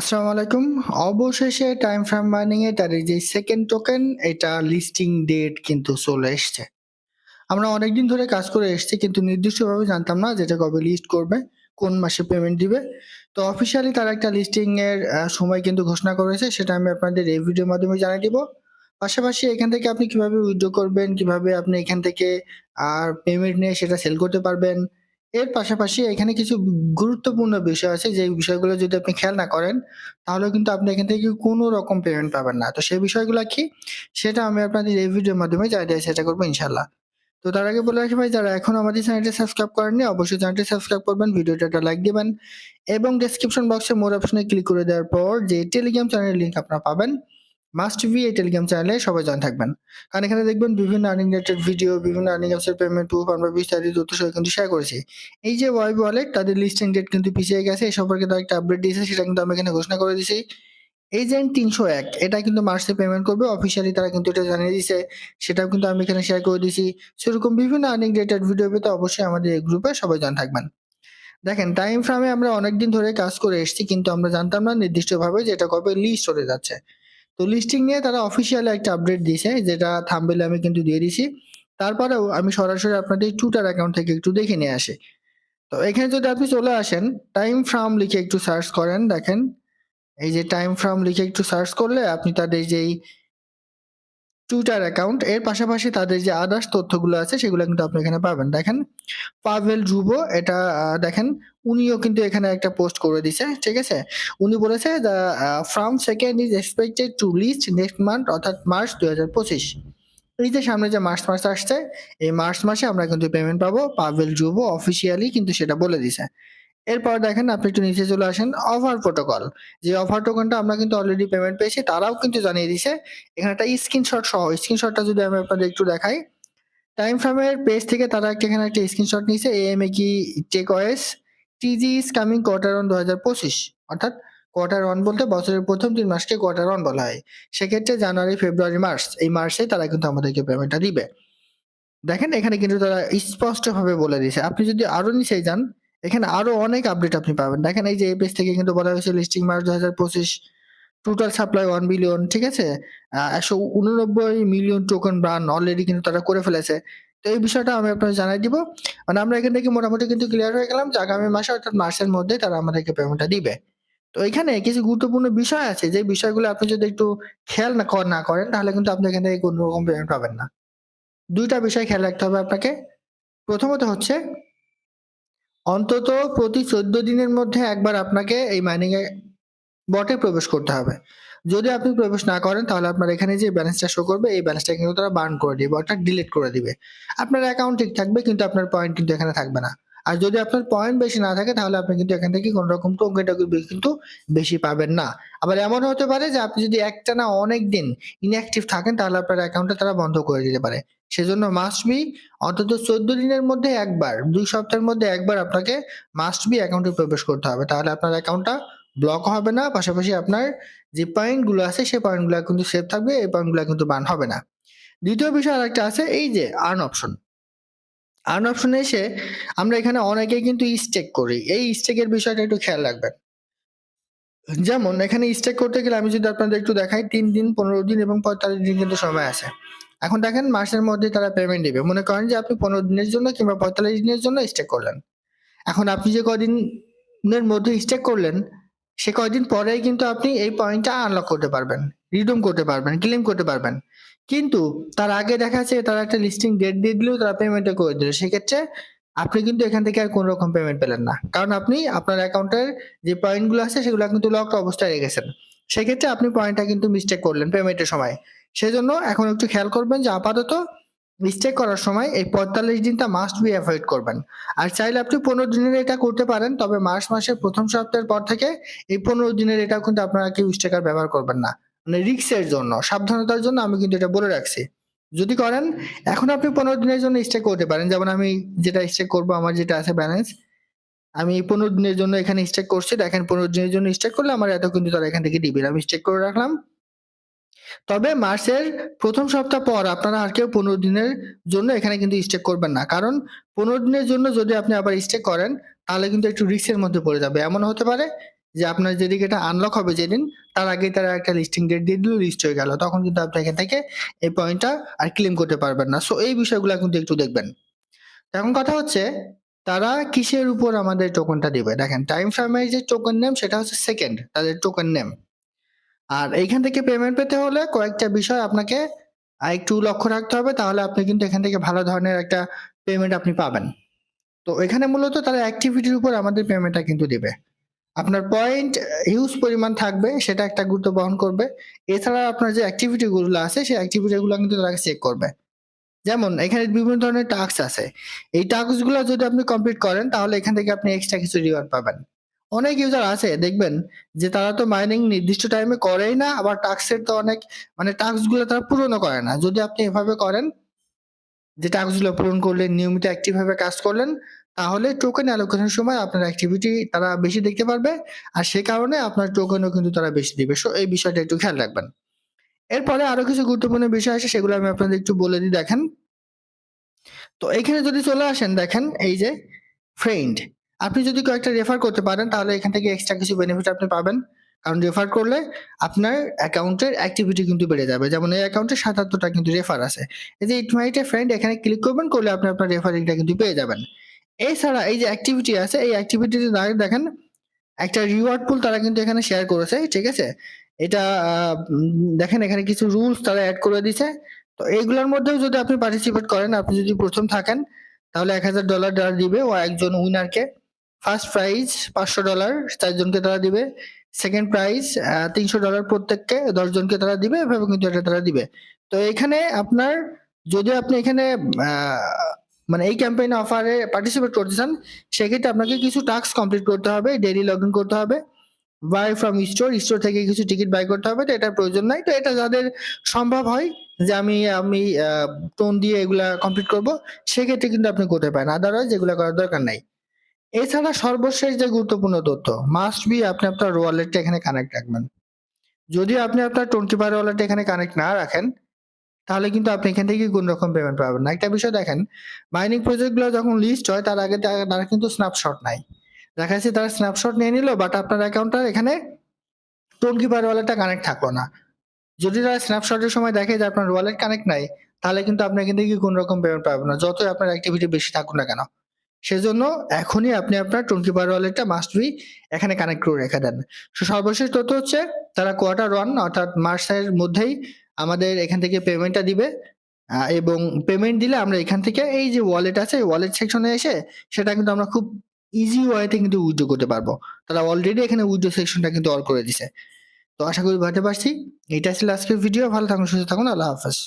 আসসালামু আলাইকুম। অবশেষে টাইম ফ্রেম মাইনিং এ তাদের যে সেকেন্ড টোকেন এটা লিস্টিং ডেট কিন্তু চলে এসছে। আমরা অনেকদিন ধরে কাজ করে এসেছি কিন্তু নির্দিষ্টভাবে জানতাম না যেটা কবে লিস্ট করবে, কোন মাসে পেমেন্ট দিবে। তো অফিসিয়ালি তারা একটা লিস্টিং এর সময় কিন্তু ঘোষণা করেছে সেটা আমি আপনাদের এই ভিডিওর মাধ্যমে জানিয়ে দিব। পাশাপাশি এখান থেকে আপনি কীভাবে উইথড্র করবেন, কীভাবে আপনি এখান থেকে আর পেমেন্ট নিয়ে সেটা সেল করতে পারবেন। এর পাশাপাশি এখানে কিছু গুরুত্বপূর্ণ বিষয় আছে যে বিষয়গুলো যদি আপনি খেয়াল না করেন তাহলে কিন্তু আপনি এখান থেকে কোনো রকম পেমেন্ট পাবেন না। তো সেই বিষয়গুলো কি? সেটা আমি আপনাদের এই ভিডিওর মাধ্যমে জানিয়ে চেষ্টা করব ইনশাআল্লাহ। তো তার আগে বলে রাখি ভাই যারা এখন আমাদের চ্যানেলটি সাবস্ক্রাইব করেননি অবশ্যই চ্যানেলটি সাবস্ক্রাইব করবেন, ভিডিওটা একটা লাইক দিবেন এবং ডেসক্রিপশন বক্সে মোর অপশনে ক্লিক করে দেওয়ার পর যে টেলিগ্রাম চ্যানেলের লিংক আপনারা পাবেন মাস্ট বি এই টেলিগ্রাম চ্যানেলে সবাই জয়েন থাকবেন। কারণ এখানে দেখবেন বিভিন্ন আর্নিং রিলেটেড ভিডিও, বিভিন্ন আর্নিং অ্যাপস এর পেমেন্ট প্রুফ আমরা বিস্তারিত তথ্য সহ কিন্তু শেয়ার করেছি। এই যে ওয়াইব ওয়ালেট তাদের লিস্টিং ডেট কিন্তু পিছিয়ে গেছে। এই সম্পর্কে তারা একটা আপডেট দিয়েছে সেটা কিন্তু আমি এখানে ঘোষণা করে দিয়েছি। এজেন্ট ৩০১ এটা কিন্তু মার্চে পেমেন্ট করবে। অফিসিয়ালি তারা কিন্তু এটা জানিয়ে দিয়েছে। সেটাও কিন্তু আমি এখানে শেয়ার করে দিয়েছি। সেরকম বিভিন্ন আর্নিং রিলেটেড ভিডিও পেতে অবশ্যই আমাদের এই গ্রুপে সবাই জয়েন থাকবেন। দেখেন টাইম ফ্রেমে আমরা অনেকদিন ধরে কাজ করে এসেছি কিন্তু আমরা জানতাম না নির্দিষ্টভাবে যে এটা কবে লিস্ট হতে যাচ্ছে। তো লিস্টিং নিয়ে তারা অফিসিয়ালি একটা আপডেট দিয়েছে, যেটা থাম্বনেইলে আমি কিন্তু দিয়ে দিছি তারপরেও আমি সরাসরি আপনাদের টুইটার অ্যাকাউন্ট থেকে একটু দেখে নিয়ে আসি। তো এখানে যদি আপনি চলে আসেন টাইম ফ্রাম লিখে একটু সার্চ করেন, দেখেন এই যে টাইম ফ্রাম লিখে একটু সার্চ করলে আপনি তাদের যেই টুইটার অ্যাকাউন্ট এর পাশাপাশি তাদের যে আদার্স তথ্যগুলো আছে, সেগুলো কিন্তু আপনি এখানে পাবেন। দেখেন পাভেল রুবো এটা দেখেন উনিও কিন্তু এখানে একটা পোস্ট করে দিছে। ঠিক আছে? উনি বলেছে the from second is expected to list next month অর্থাৎ মার্চ ২০২৫ এই যে সামনে যে মার্চ মাস আসছে, এই মার্চ মাসে আমরা কিন্তু পেমেন্ট পাবো। পাভেল রুবো অফিসিয়ালি কিন্তু সেটা বলে দিছে। এরপর দেখেন আপনি একটু নিচে চলে আসেন অফার প্রোটোকল। যে অফার টোকেনটা আমরা কিন্তু অলরেডি পেমেন্ট পেয়েছি, তারাও কিন্তু জানিয়ে দিছে। এখানে একটা স্ক্রিনশট সহ স্ক্রিনশটটা যদি আমি আপনাদের একটু দেখাই। টাইম ফ্রেমের পেজ থেকে তারা একটা এখানে একটা স্ক্রিনশট নিয়েছে এএমএ কি takeaways TG is coming quarter one ২০২৫ অর্থাৎ কোয়ার্টার ওয়ান বলতে বছরের প্রথম তিন মাসকে কোয়ার্টার ওয়ান বলা হয়। সেক্ষেত্রে জানুয়ারি, ফেব্রুয়ারি, মার্চ এই মার্চে তারা কিন্তু আমাদেরকে পেমেন্টটা দিবে। দেখেন এখানে কিন্তু তারা স্পষ্টভাবে বলে দিয়েছে। আপনি যদি আরও নিচে যান এখানে আরও অনেক আপডেট আপনি পাবেন। দেখেন এই যে এই পেজ থেকে কিন্তু বলা হয়েছে listing March ২০২৫ total supply one billion ঠিক আছে? একশো ১৮৯ মিলিয়ন টোকন রান অলরেডি কিন্তু তারা করে ফেলেছে। তো এই বিষয়টা আমি আপনাকে জানাই দিব। মানে আমরা এখান থেকে মোটামুটি কিন্তু ক্লিয়ার হয়ে গেলাম যে আগামী মাসে অর্থাৎ মার্চের মধ্যে তারা আমাদেরকে পেমেন্টটা দিবে। তো এখানে কিছু গুরুত্বপূর্ণ বিষয় আছে, যে বিষয়গুলো আপনি যদি একটু খেয়াল না ক না করেন, তাহলে কিন্তু আপনি এখান থেকে কোনো রকম পেমেন্ট পাবেন না। ২ টা বিষয় খেয়াল রাখতে হবে আপনাকে। প্রথমত হচ্ছে, অন্তত প্রতি ১৪ দিনের মধ্যে একবার আপনাকে এই মাইনিং বটে প্রবেশ করতে হবে। যদি আপনি প্রবেশ না করেন, তাহলে আপনার এখানে যে ব্যালেন্সটা শো করবে, এই ব্যালেন্সটা কিন্তু তারা বার্ন করে দিবে, অর্থাৎ ডিলিট করে দিবে। আপনার অ্যাকাউন্ট ঠিক থাকবে, কিন্তু আপনার পয়েন্ট কিন্তু এখানে থাকবে না। আর যদি আপনার পয়েন্ট বেশি না থাকে, তাহলে আপনি কিন্তু এখান থেকে কোন রকম টোকেন-টোকেন কিন্তু বেশি পাবেন না। আবার এমন হতে পারে যে আপনি যদি একটানা অনেকদিন ইনঅ্যাক্টিভ থাকেন, তাহলে আপনার অ্যাকাউন্টটা তারা বন্ধ করে দিতে পারে। সেজন্য মাস্ট বি অন্তত ১৪ দিনের মধ্যে একবার, দুই সপ্তাহের মধ্যে একবার আপনাকে মাস্ট বি অ্যাকাউন্টে প্রবেশ করতে হবে। তাহলে আপনার অ্যাকাউন্টটা ব্লক হবে না। পাশাপাশি আপনার যে পয়েন্টগুলো আছে সেই পয়েন্টগুলো কিন্তু সেভ থাকবে। এই পয়েন্টগুলো কিন্তু বার্ন হবে না। দ্বিতীয় বিষয় আরেকটা আছে এই যে আর্ন অপশন। আর্ন অপশনে এসে আমরা এখানে অনেকেই কিন্তু স্টেক করি। এই স্টেকের বিষয়টা একটু খেয়াল রাখবেন। যেমন এখানে স্টেক করতে গেলে আমি যদি আপনাদের একটু দেখাই তিন দিন, ১৫ দিন এবং ৪৫ দিন কিন্তু সময় আছে। এখন দেখেন মাসের মধ্যে তারা পেমেন্ট দিবে। মনে করেন যে আপনি ১৫ দিনের জন্য কিংবা ৪৫ দিনের জন্য স্টেক করলেন। এখন আপনি যে কদিনের মধ্যে স্টেক করলেন সে কয়দিন পরেই কিন্তু আপনি এই পয়েন্টটা আনলক করতে পারবেন, রিডিম করতে পারবেন, ক্লেম করতে পারবেন। কিন্তু তার আগে দেখা যাচ্ছে তারা একটা লিস্টিং ডেট দিয়ে দিলেও তারা পেমেন্টটা করে দিল। সেক্ষেত্রে আপনি কিন্তু এখান থেকে আর কোন রকম পেমেন্ট পেলেন না। কারণ আপনি আপনার অ্যাকাউন্টের যে পয়েন্টগুলো আছে সেগুলো কিন্তু লক অবস্থায় রেখেছেন। সেক্ষেত্রে আপনি পয়েন্টটা কিন্তু মিস্টেক করলেন পেমেন্টের সময়। সেজন্য এখন একটু খেয়াল করবেন যে আপাতত মিস্টেক করার সময় এই ৪৫ দিনটা মাস্ট বি অ্যাভয়েড করবেন। আর চাইলে আপনি ১৫ দিনের এটা করতে পারেন। তবে মার্চ মাসের প্রথম সপ্তাহের পর থেকে এই ১৫ দিনের এটাও কিন্তু আপনারা কেউ স্টেকার ব্যবহার করবেন না। মানে রিস্কের জন্য, সাবধানতার জন্য আমি কিন্তু এটা বলে রাখছি। যদি করেন এখন আপনি ১৫ দিনের জন্য স্টেক করতে পারেন। যেমন আমি যেটা স্টেক করব আমার যেটা আছে ব্যালেন্স আমি ১৫ দিনের জন্য এখানে স্টেক করছি। দেখেন ১৫ দিনের জন্য স্টেক করলে আমার এত কিন্তু তারা এখান থেকে দিবে। আমি স্টেক করে রাখলাম। তবে মার্চের প্রথম সপ্তাহ পর আপনারা আর কেউ ১৫ দিনের জন্য এখানে কিন্তু স্টেক করবেন না। কারণ ১৫ দিনের জন্য যদি আপনি আবার স্টেক করেন, তাহলে কিন্তু একটু রিস্কের মধ্যে পড়ে যাবে। এমন হতে পারে যে আপনার যেদিকে এটা আনলক হবে যেদিন, তার আগেই তারা একটা লিস্টিং ডেট দিয়ে দিল লিস্ট হয়ে গেল। তখন কিন্তু আপনি এখান থেকে এই পয়েন্টটা আর ক্লেম করতে পারবেন না। সো এই বিষয়গুলো কিন্তু একটু দেখবেন। এখন কথা হচ্ছে, তারা কিসের উপর আমাদের টোকনটা দিবে? দেখেন টাইম ফ্রেমের যে টোকেন নেম সেটা হচ্ছে সেকেন্ড তাদের টোকেন নেম আর এইখান থেকে পেমেন্ট পেতে হলে কয়েকটা বিষয় আপনাকে একটু লক্ষ্য রাখতে হবে, তাহলে আপনি কিন্তু এখান থেকে ভালো ধরনের একটা পেমেন্ট আপনি পাবেন। তো এখানে মূলত তারা অ্যাক্টিভিটির উপর আমাদের পেমেন্টটা কিন্তু দেবে। আপনার পয়েন্ট হিউজ পরিমাণ থাকবে, সেটা একটা গুরুত্ব বহন করবে। এছাড়া আপনার যে অ্যাক্টিভিটিগুলো আছে, সেই অ্যাক্টিভিটিগুলো কিন্তু তারা চেক করবে। যেমন এখানে বিভিন্ন ধরনের টাস্ক আছে। এই টাস্কগুলো যদি আপনি কমপ্লিট করেন, তাহলে এখান থেকে আপনি এক্সট্রা কিছু রিওয়ার্ড পাবেন। অনেক ইউজার আছে, দেখবেন, যে তারা তো মাইনিং নির্দিষ্ট টাইমে করেই না, আবার টাস্কের তো অনেক মানে টাস্কগুলো তারা পূরণও করে না। যদি আপনি এভাবে করেন, যে টাস্কগুলো পূরণ করলেন, নিয়মিত অ্যাক্টিভ ভাবে কাজ করলেন, তাহলে টোকেন অ্যালোকেশনের সময় আপনার অ্যাক্টিভিটি তারা বেশি দেখতে পারবে, আর সে কারণে আপনার টোকেনও কিন্তু তারা বেশি দিবে। সো এই বিষয়টা একটু খেয়াল রাখবেন। এরপরে আরও কিছু গুরুত্বপূর্ণ বিষয় আছে, সেগুলো আমি আপনাদের একটু বলে দিই, দেখেন। তো এখানে যদি চলে আসেন, দেখেন, এই যে ফ্রেন্ড আপনি যদি কয়েকটা রেফার করতে পারেন, তাহলে এখান থেকে এক্সট্রা কিছু বেনিফিট আপনি পাবেন। কারণ রেফার করলে আপনার অ্যাকাউন্টের অ্যাক্টিভিটি কিন্তু বেড়ে যাবে। যেমন এই অ্যাকাউন্টে সাতাত্তরটা কিন্তু রেফার আছে। এই যে ইট মাইট ফ্রেন্ড এখানে ক্লিক করবেন, করলে আপনি আপনার রেফারিংটা কিন্তু পেয়ে যাবেন। এছাড়া এই যে অ্যাক্টিভিটি আছে, এই অ্যাক্টিভিটিতে দেখেন, একটা রিওয়ার্ড পুল তারা কিন্তু এখানে শেয়ার করেছে, ঠিক আছে? এটা দেখেন এখানে কিছু রুলস তারা অ্যাড করে দিছে তো এইগুলোর মধ্যেও যদি আপনি পার্টিসিপেট করেন, আপনি যদি প্রথম থাকেন, তাহলে এক হাজার ডলার তারা দিবে ও একজন উইনারকে ফার্স্ট প্রাইজ পাঁচশো ডলার চারজনকে তারা দিবে। সেকেন্ড প্রাইজ তিনশো ডলার প্রত্যেককে, দশজনকে তারা দিবে এভাবে কিন্তু এটা তারা দিবে। তো এখানে আপনার, যদি আপনি এখানে মানে এই ক্যাম্পেইন অফারে পার্টিসিপেট করতে চান, সেক্ষেত্রে আপনাকে কিছু টাস্ক কমপ্লিট করতে হবে ডেইলি লগ ইন করতে হবে বাই ফ্রম স্টোর স্টোর থেকে কিছু টিকিট বাই করতে হবে, তো এটার প্রয়োজন নাই। তো এটা যাদের সম্ভব হয় যে আমি আমি টোন দিয়ে এগুলা কমপ্লিট করব, সেক্ষেত্রে কিন্তু আপনি করতে পারেন। আদারওয়াইজ এগুলা করার দরকার নাই। এছাড়া সর্বশেষ যে গুরুত্বপূর্ণ তথ্য মাস্ট বি আপনি আপনার ওয়ালেটটা এখানে কানেক্ট রাখবেন। যদি আপনি আপনার টোন কিপার ওয়ালেট এখানে কানেক্ট না রাখেন, তাহলে কিন্তু আপনি এখান থেকে কোন রকম পেমেন্ট পাবেন না। একটা বিষয় দেখেন মাইনিং প্রজেক্টগুলো যখন লিস্ট হয়, তার আগে তারা কিন্তু স্ন্যাপশট নাই দেখা যাচ্ছে তারা স্ন্যাপশট নিয়ে নিল বাট আপনার অ্যাকাউন্টটা এখানে টোন কিপার ওয়ালেটটা কানেক্ট থাকল না। যদি তারা স্ন্যাপশটের সময় দেখে যে আপনার ওয়ালেট কানেক্ট নাই, তাহলে কিন্তু আপনি এখান থেকে কোন রকম পেমেন্ট পাবেন না, যতই আপনার অ্যাক্টিভিটি বেশি থাকুক না কেন। সেজন্য এখনই আপনি আপনার টোনকি পার ওয়ালেটটা মাস্ট বি এখানে কানেক্ট করে রেখে দেন। সর্বশেষ তথ্য হচ্ছে, তারা কোয়ার্টার ওয়ান অর্থাৎ মার্চের মধ্যেই আমাদের এখান থেকে পেমেন্টটা দিবে। এবং পেমেন্ট দিলে আমরা এখান থেকে এই যে ওয়ালেট আছে ওয়ালেট সেকশনে এসে সেটা কিন্তু আমরা খুব ইজি ওয়েতে কিন্তু উইথড্র করতে পারব। তারা অলরেডি এখানে উইথড্র সেকশনটা কিন্তু অল করে দিছে। তো আশা করি ভাবতে পারছি। এটা ছিল আজকের ভিডিও ভালো থাকুন, সুস্থ থাকুন। আল্লাহ হাফেজ।